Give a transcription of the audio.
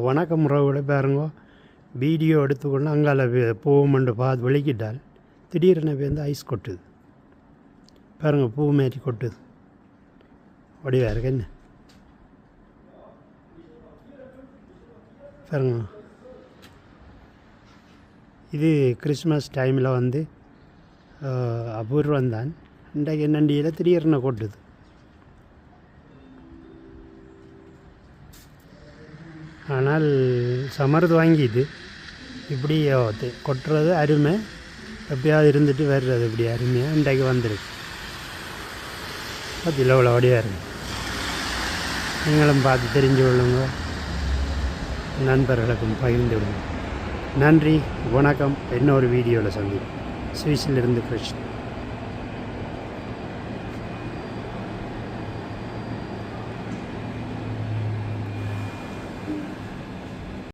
வணக்கம் உறவுகளை பாருங்க. வீடியோ எடுத்துக்கொண்டு அங்கால பூவுமெண்டு பார்த்து வெளிக்கிட்டால் திடீரென வந்து ஐஸ் கொட்டுது. பாருங்க பூ மாரி கொட்டுது. வடிவாக இருக்கு என்ன? பாருங்க. இது கிறிஸ்மஸ் டைமில் வந்து அபூர்வம் தான் இன்றைக்கு நண்டியில் திடீர்னு கொட்டுது. ஆனால் சமரது வாங்கிது இப்படி து- கொட்டுறது அருமை. எப்பயாவது இருந்துட்டு வர்றது இப்படி அருமையாக இன்றைக்கு வந்திருக்கு. பத்தியில் இவ்வளோ வடிவாக இருக்கு. நீங்களும் பார்த்து தெரிஞ்சு கொள்ளுங்க. நண்பர்களுக்கும் பகிர்ந்து விடுங்க நன்றி வணக்கம். இன்னொரு வீடியோவில் சந்திப்போம். சுவிஸிலிருந்து கிருஷ்ணன்.